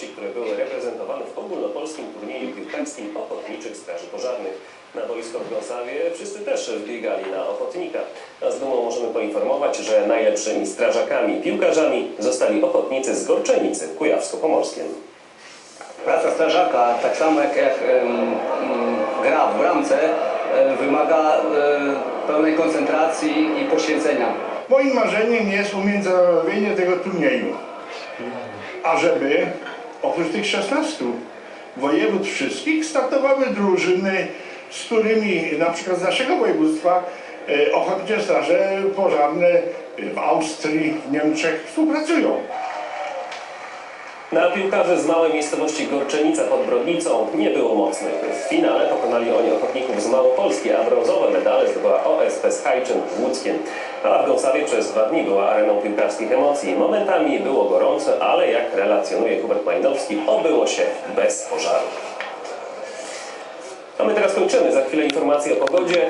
które były reprezentowane w ogólnopolskim turnieju piłkarskim Ochotniczych Straży Pożarnych. Na boisko w Gąsawie wszyscy też wbiegali na ochotnika. A z dumą możemy poinformować, że najlepszymi strażakami piłkarzami zostali ochotnicy z Gorczenicy w Kujawsko-Pomorskiem. Praca strażaka, tak samo jak, jak em, gra w bramce, wymaga e, pełnej koncentracji i poświęcenia. Moim marzeniem jest umiędzynarodowienie tego turnieju. Ażeby oprócz tych 16 województw wszystkich startowały drużyny, z którymi na przykład z naszego województwa e, ochotnicze straże pożarne w Austrii, w Niemczech współpracują. Na piłkarzy z małej miejscowości Gorczenica pod Brodnicą nie było mocnych. W finale pokonali oni ochotników z Małopolski, a brązowe medale zdobyła OSP z Hajczyn w Łódzkiem. W Gąsawie przez dwa dni była areną piłkarskich emocji. Momentami było gorąco, ale jak relacjonuje Hubert Majnowski, obyło się bez pożaru. A my teraz kończymy. Za chwilę informacje o pogodzie.